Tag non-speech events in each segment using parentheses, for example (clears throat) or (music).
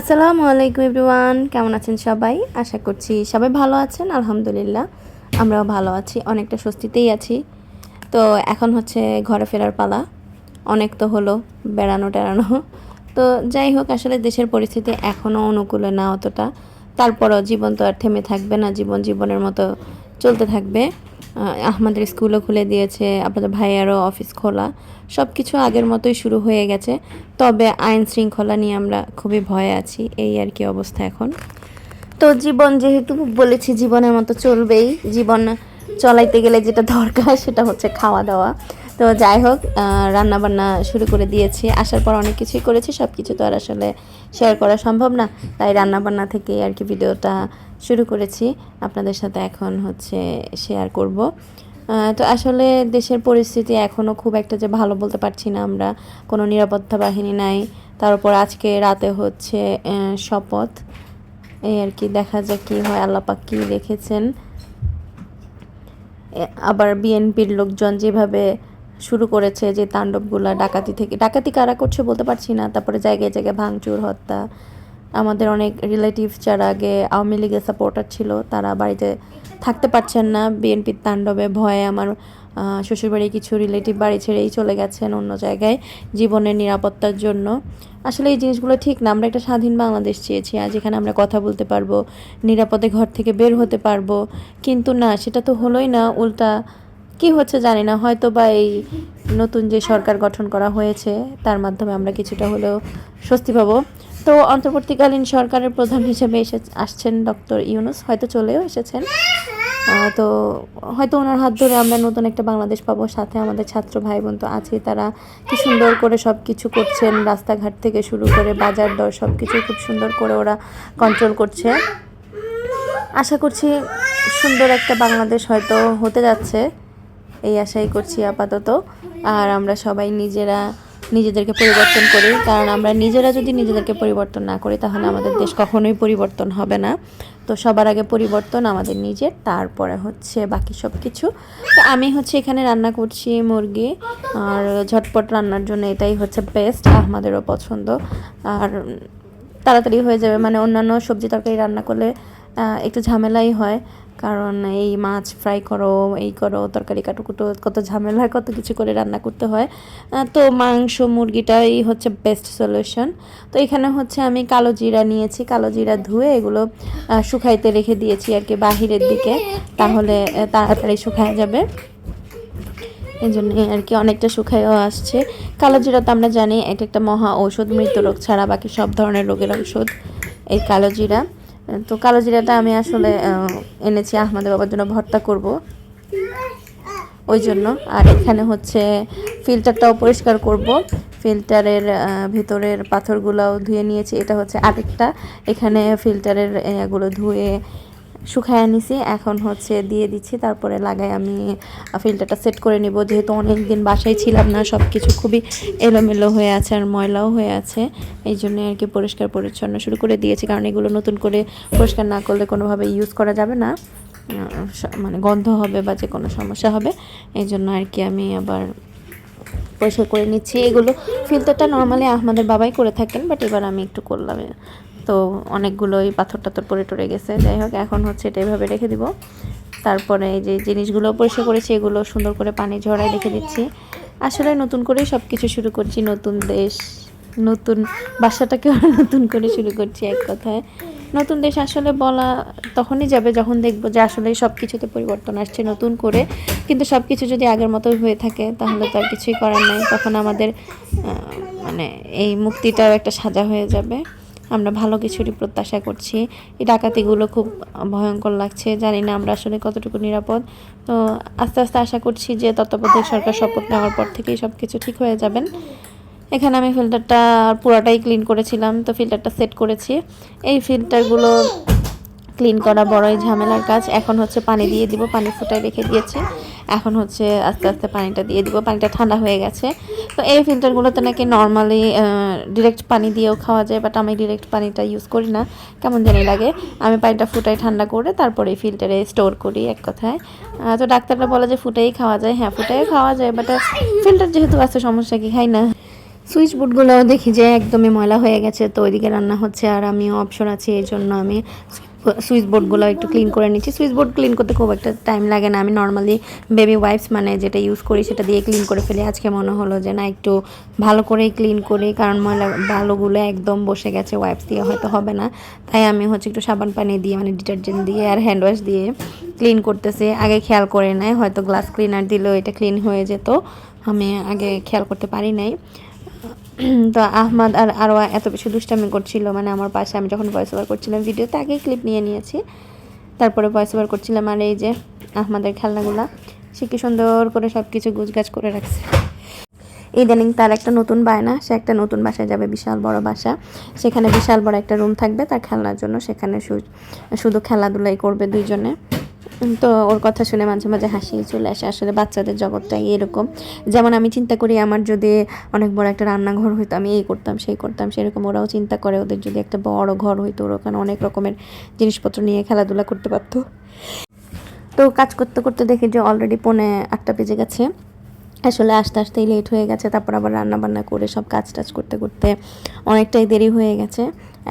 আসসালামু আলাইকুম এভরিওয়ান, কেমন আছেন সবাই? আশা করছি সবাই ভালো আছেন, আলহামদুলিল্লাহ। আমরাও ভালো আছি, অনেকটা স্বস্তিতেই আছি। তো এখন হচ্ছে ঘরে ফেরার পালা, অনেক তো হলো, বেড়ানো টেড়ানো। তো যাই হোক, আসলে দেশের পরিস্থিতি এখনও অনুকূলে না অতটা। তারপরও জীবন তো আর থেমে থাকবে না, জীবন জীবনের মতো চলতে থাকবে। আমাদের স্কুলও খুলে দিয়েছে, আপনাদের ভাইয়ারও অফিস খোলা সব কিছু আগের মতোই শুরু হয়ে গেছে। তবে আইন শৃঙ্খলা নিয়ে আমরা খুবই ভয়ে আছি, এই আর কি অবস্থা এখন। তো জীবন যেহেতু বলেছি জীবনের মতো চলবেই, জীবন চলাইতে গেলে যেটা দরকার সেটা হচ্ছে খাওয়া দাওয়া। তো যাই হোক রান্নাবান্না শুরু করে দিয়েছি, আসার পর অনেক কিছুই করেছি সব কিছু তো আর আসলে শেয়ার করা সম্ভব না। তাই রান্না বান্না থেকে আর কি ভিডিওটা শুরু করেছি। আপনাদের সাথে এখন হচ্ছে শেয়ার করব। তো আসলে দেশের পরিস্থিতি এখনও খুব একটা যে ভালো বলতে পারছি না আমরা। কোনো নিরাপত্তা বাহিনী নাই। তার উপর আজকে রাতে হচ্ছে শপথ। এই আর কি, দেখা যাক কি হয়। আল্লাপাক কী রেখেছেন। আবার বিএনপির লোকজন যেভাবে শুরু করেছে যে তাণ্ডবগুলা, ডাকাতি থেকে, ডাকাতি কারা করছে বলতে পারছি না। তারপরে জায়গায় জায়গায় ভাঙচুর, হত্যা। আমাদের অনেক রিলেটিভ যারা আগে আওয়ামী লীগের সাপোর্টার ছিল, তারা বাড়িতে থাকতে পারছেন না। বিএনপির তাণ্ডবে, ভয়ে আমার শ্বশুরবাড়ির কিছু রিলেটিভ বাড়ি ছেড়েই চলে গেছেন অন্য জায়গায় জীবনের নিরাপত্তার জন্য। আসলে এই জিনিসগুলো ঠিক না, আমরা একটা স্বাধীন বাংলাদেশ চেয়েছি। আর যেখানে আমরা কথা বলতে পারব, নিরাপদে ঘর থেকে বের হতে পারব। কিন্তু না, সেটা তো হলোই না, উল্টা কি হচ্ছে জানি না। হয়তো বা এই নতুন যে সরকার গঠন করা হয়েছে, তার মাধ্যমে আমরা কিছুটা হলেও স্বস্তি পাবো। তো অন্তর্বর্তীকালীন সরকারের প্রধান হিসেবে এসে আসছেন ডক্টর ইউনুস, হয়তো চলেও এসেছেন। তো হয়তো ওনার হাত ধরে আমরা নতুন একটা বাংলাদেশ পাবো, সাথে আমাদের ছাত্র ভাই বোন তো আছে তারা। কি সুন্দর করে সব কিছু করছেন, রাস্তাঘাট থেকে শুরু করে বাজার দর সব কিছু খুব সুন্দর করে ওরা কন্ট্রোল করছে। আশা করছি সুন্দর একটা বাংলাদেশ হয়তো হতে যাচ্ছে, এই আশাই করছি আপাতত। আর আমরা সবাই নিজেরা নিজেদেরকে পরিবর্তন করি। কারণ আমরা নিজেরা যদি নিজেদেরকে পরিবর্তন না করি, তাহলে আমাদের দেশ কখনোই পরিবর্তন হবে না। তো সবার আগে পরিবর্তন, আমাদের নিজের, তারপরে হচ্ছে বাকি সব কিছু তো আমি হচ্ছে এখানে রান্না করছি মুরগি, আর ঝটপট রান্নার জন্য এটাই হচ্ছে বেস্ট আমাদেরও পছন্দ। আর তাড়াতাড়ি হয়ে যাবে মানে অন্যান্য সবজি তরকারি রান্না করলে একটু ঝামেলাই হয়। কারণ এই মাছ ফ্রাই করো, এই করো, তরকারি কাটুকুটো, কত ঝামেলা, কত কিছু করে রান্না করতে হয়। তো মাংস, মুরগিটাই হচ্ছে বেস্ট সলিউশন তো এখানে হচ্ছে আমি কালো জিরা নিয়েছি, কালো জিরা ধুয়ে এগুলো শুকাইতে রেখে দিয়েছি আর কি বাহিরের দিকে। তাহলে তাড়াতাড়ি শুকায় যাবে। এই জন্য আর কি অনেকটা শুকায়ও আসছে। কালো জিরা তো আমরা জানি, এটা একটা মহা ঔষধ মৃত্যু রোগ ছাড়া বাকি সব ধরনের রোগের ঔষধ, এই কালো জিরা। তো কালো জিরাটা আমি আসলে এনেছি আহমদের বাবার জন্য ভর্তা করব ওই জন্য। আর এখানে হচ্ছে ফিল্টারটাও পরিষ্কার করব। ফিল্টারের ভিতরের পাথরগুলোও ধুয়ে নিয়েছি। এটা হচ্ছে আরেকটা। এখানে ফিল্টারের এগুলো ধুয়ে শুকায় নিছি। এখন হচ্ছে দিয়ে দিচ্ছি, তারপরে লাগাই আমি ফিল্টারটা সেট করে নিব। যেহেতু অনেক দিন বাসায় ছিলাম না সব কিছু খুবই এলোমেলো হয়ে আছে আর ময়লাও হয়ে আছে। এই জন্য আর কি পরিষ্কার পরিচ্ছন্ন শুরু করে দিয়েছি। কারণ এগুলো নতুন করে পরিষ্কার না করলে কোনোভাবে ইউজ করা যাবে না। মানে গন্ধ হবে বা যে কোনো সমস্যা হবে। এই জন্য আর কি আমি আবার পরিষ্কার করে নিচ্ছি। এগুলো ফিল্টারটা নর্মালি আমাদের বাবাই করে থাকেন বাট এবার আমি একটু করলাম। তো অনেকগুলোই পাথর টাথর পরে টরে গেছে। যাই হোক এখন হচ্ছে এটা এভাবে রেখে দিব। তারপরে এই যে জিনিসগুলো পরিষ্কার করেছি, এগুলো সুন্দর করে পানি ঝরায় রেখে দিচ্ছি। আসলে নতুন করেই সব কিছু শুরু করছি, নতুন দেশ, নতুন বাসাটাকে (laughs) নতুন করে শুরু করছি এক কথায়। নতুন দেশ আসলে বলা তখনই যাবে যখন দেখব যে আসলে সব কিছুতে পরিবর্তন আসছে নতুন করে। কিন্তু সব কিছু যদি আগের মতোই হয়ে থাকে, তাহলে তো আর কিছুই করার নাই। তখন আমাদের মানে এই মুক্তিটাও একটা সাজা হয়ে যাবে। আমরা ভালো কিছুরই প্রত্যাশা করছি। এই ডাকাতিগুলো খুব ভয়ঙ্কর লাগছে, জানি না আমরা আসলে কতটুকু নিরাপদ। তো আস্তে আস্তে আশা করছি যে তত্ত্বাবধায়ক সরকার শপথ নেওয়ার পর থেকেই সব কিছু ঠিক হয়ে যাবেন। এখানে আমি ফিল্টারটা পুরাটাই ক্লিন করেছিলাম, তো ফিল্টারটা সেট করেছি। এই ফিল্টারগুলো ক্লিন করা বড়ই ঝামেলার কাজ। এখন হচ্ছে পানি দিয়ে দিব, পানি ফুটায় রেখে দিয়েছি। এখন হচ্ছে আস্তে আস্তে পানিটা দিয়ে দিব, পানিটা ঠান্ডা হয়ে গেছে। তো এই ফিল্টারগুলোতে নাকি নর্মালি ডিরেক্ট পানি দিয়েও খাওয়া যায় বাট আমি ডিরেক্ট পানিটা ইউজ করি না, কেমন জানি লাগে। আমি পানিটা ফুটাই ঠান্ডা করে তারপরে এই ফিল্টারে স্টোর করি এক কথায়। তো ডাক্তাররা বলে যে ফুটাই খাওয়া যায়। হ্যাঁ ফুটাই খাওয়া যায় বাট ফিল্টার যেহেতু আছে, সমস্যা কি, খাই না। সুইচ বোর্ডগুলোও দেখি যে একদমই ময়লা হয়ে গেছে, তো ওইদিকে রান্না হচ্ছে আর আমিও অপশন আছি এই জন্য আমি সুইচ বোর্ডগুলো একটু ক্লিন করে নিচ্ছি। সুইচ বোর্ড ক্লিন করতে খুব একটা টাইম লাগে না। আমি নর্মালি বেবি ওয়াইপস মানে যেটা ইউজ করি সেটা দিয়ে ক্লিন করে ফেলি। আজকে মনে হলো যে না, একটু ভালো করেই ক্লিন করি, কারণ ময়লা ভালোগুলো একদম বসে গেছে, ওয়াইপস দিয়ে হয়তো হবে না। তাই আমি হচ্ছে একটু সাবান পানি দিয়ে মানে ডিটারজেন্ট দিয়ে আর হ্যান্ড ওয়াশ দিয়ে ক্লিন করতেছি। আগে খেয়াল করে নাই, হয়তো গ্লাস ক্লিনার দিলেও এটা ক্লিন হয়ে যেত। আমি আগে খেয়াল করতে পারি নাই। (clears throat) তো আহমদ আর আরও এত বেশি দুষ্টামি করছিল মানে আমার পাশে আমি যখন ভয়েস ওভার করছিলাম ভিডিওতে আগেই ক্লিপ নিয়ে নিয়েছি। তারপরে ভয়েস ওভার করছিলাম আর এই যে আহমদের খেলনাগুলা, সে কি সুন্দর করে সব কিছু গুছগাছ করে রাখছে। ইদানিং তার একটা নতুন বায়না, সে একটা নতুন বাসায় যাবে, বিশাল বড় বাসা। সেখানে বিশাল বড় একটা রুম থাকবে, তার খেলনার জন্য সেখানে শুধু খেলাধুলাই করবে দুইজনে। তো ওর কথা শুনে মাঝে মাঝে হাসি চলে আসে। আসলে বাচ্চাদের জগৎটাই এরকম। যেমন আমি চিন্তা করি আমার যদি অনেক বড় একটা রান্নাঘর হইতো, আমি এই করতাম, সেই করতাম, সেরকম ওরাও চিন্তা করে ওদের যদি একটা বড় ঘর হইতো, ওরা ওখানে অনেক রকমের জিনিসপত্র নিয়ে খেলাধুলা করতে পারতো। তো কাজ করতে করতে দেখি যে অলরেডি পৌনে আটটা বেজে গেছে। আসলে আস্তে আস্তেই লেট হয়ে গেছে, তারপর আবার রান্না বান্না করে সব কাজ টাজ করতে করতে অনেকটাই দেরি হয়ে গেছে।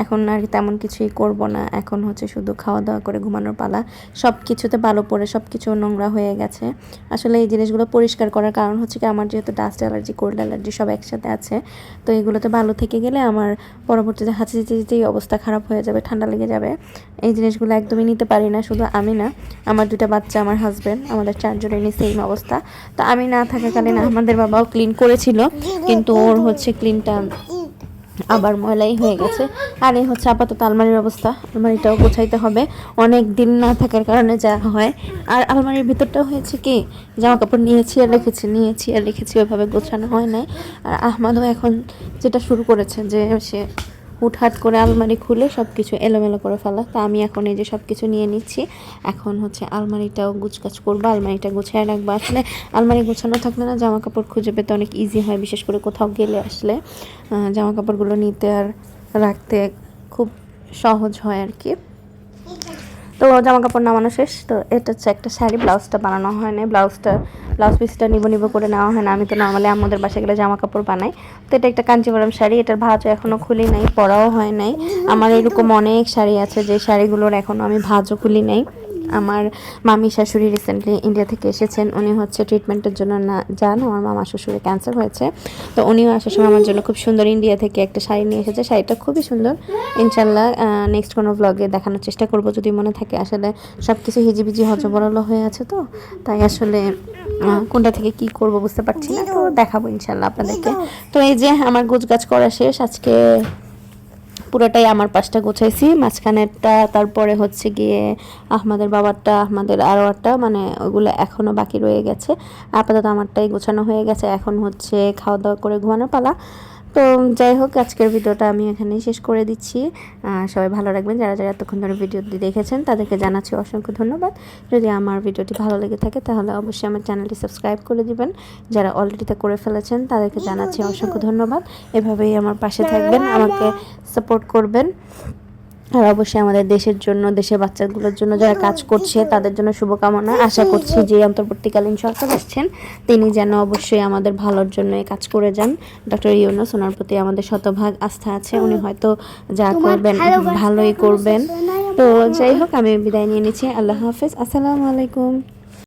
এখন আর তেমন কিছুই করব না। এখন হচ্ছে শুধু খাওয়া দাওয়া করে ঘুমানোর পালা। সব কিছুতে ভালো পড়ে সব কিছু নোংরা হয়ে গেছে। আসলে এই জিনিসগুলো পরিষ্কার করার কারণ হচ্ছে কি, আমার যেহেতু ডাস্ট অ্যালার্জি কোল্ড অ্যালার্জি সব একসাথে আছে। তো এগুলোতে ভালো থেকে গেলে আমার পরবর্তীতে হাঁচি যেতে যেতেই অবস্থা খারাপ হয়ে যাবে, ঠান্ডা লেগে যাবে, এই জিনিসগুলো একদমই নিতে পারি না। শুধু আমি না, আমার দুটা বাচ্চা, আমার হাজব্যান্ড আমাদের চারজনেরই সেম অবস্থা। তো আমি না থাকাকালীন আমাদের বাবাও ক্লিন করেছিল, কিন্তু ওর হচ্ছে ক্লিনটা আবার ময়লাই হয়ে গেছে। আর এই হচ্ছে আপাতত আলমারির অবস্থা। আলমারিটাও গোছাইতে হবে। অনেক দিন না থাকার কারণে যা হয়। আর আলমারির ভিতরটাও হয়েছে কি, জামা কাপড় নিয়েছি আর রেখেছি, নিয়েছি আর রেখেছি, ওইভাবে গোছানো হয় নাই। আর আহমাদও এখন যেটা শুরু করেছে যে সে হুটহাট করে আলমারি খুলে সব কিছু এলোমেলো করে ফেলা। তো আমি এখন এই যে সব কিছু নিয়ে নিচ্ছি। এখন হচ্ছে আলমারিটাও গুছগাছ করব, আলমারিটা গুছিয়ে রাখব। আসলে আলমারি গুছানো থাকলে না জামা কাপড় খুঁজে পেতে অনেক ইজি হয়, বিশেষ করে কোথাও গেলে আসলে। জামা কাপড়গুলো নিতে আর রাখতে খুব সহজ হয় আর কি। তো জামা কাপড় নামানো শেষ, তো এটা হচ্ছে একটা শাড়ি, ব্লাউজটা বানানো হয় না ব্লাউজটা, ব্লাউজ পিসটা নিব নিব করে নেওয়া হয় না, আমি তো নর্মালি আমাদের বাসায় গেলে জামা কাপড় বানাই। তো এটা একটা কাঞ্চিপুরম শাড়ি, এটার ভাজও এখনও খুলি নাই, পরাও হয় নাই। আমার এরকম অনেক শাড়ি আছে, যে শাড়িগুলোর এখনও আমি ভাজও খুলি নাই। আমার মামি শাশুড়ি রিসেন্টলি ইন্ডিয়া থেকে এসেছেন উনি হচ্ছে ট্রিটমেন্টের জন্য না যান আমার মামা শ্বশুরের ক্যান্সার হয়েছে। তো উনিও আসার সময় আমার জন্য খুব সুন্দর ইন্ডিয়া থেকে একটা শাড়ি নিয়ে এসেছে। শাড়িটা খুবই সুন্দর। ইনশাল্লাহ নেক্সট কোনো ব্লগে দেখানোর চেষ্টা করব যদি মনে থাকে। আসলে সব কিছু হিজিবিজি হজবরল হয়ে আছে তো তাই আসলে কোনটা থেকে কি করব বুঝতে পারছি না। তো দেখাবো ইনশাল্লাহ আপনাদেরকে। তো এই যে আমার গোছগাছ করা শেষ আজকে পুরোটাই আমার পাশটা গোছাইছি। মাঝখানেরটা, তারপরে হচ্ছে গিয়ে আহমাদের বাবারটা, আহমাদের একটা মানে ওগুলো এখনও বাকি রয়ে গেছে। আপাতত আমারটাই গোছানো হয়ে গেছে। এখন হচ্ছে খাওয়া দাওয়া করে ঘুমানো পালা। তো যাই হোক, আজকের ভিডিওটা আমি এখানেই শেষ করে দিচ্ছি। সবাই ভালো রাখবেন। যারা যারা এতক্ষণ ধরে ভিডিওটি দেখেছেন, তাদেরকে জানাচ্ছি অসংখ্য ধন্যবাদ। যদি আমার ভিডিওটি ভালো লেগে থাকে, তাহলে অবশ্যই আমার চ্যানেলটি সাবস্ক্রাইব করে দিবেন। যারা অলরেডি তা করে ফেলেছেন, তাদেরকে জানাচ্ছি অসংখ্য ধন্যবাদ। এভাবেই আমার পাশে থাকবেন, আমাকে সাপোর্ট করবেন। আর অবশ্যই আমাদের দেশের জন্য দেশের বাচ্চাগুলোর জন্য যারা কাজ করছে তাদের জন্য শুভকামনা। আশা করছি যে অন্তর্বর্তীকালীন সরকার আসছেন তিনি যেন অবশ্যই আমাদের ভালোর জন্য কাজ করে যান। ডক্টর ইউনুস ওনার প্রতি আমাদের শতভাগ আস্থা আছে উনি হয়তো যা করবেন ভালোই করবেন। তো যাই হোক আমি বিদায় নিয়ে নিচ্ছি। আল্লাহ হাফেজ। আসসালামু আলাইকুম।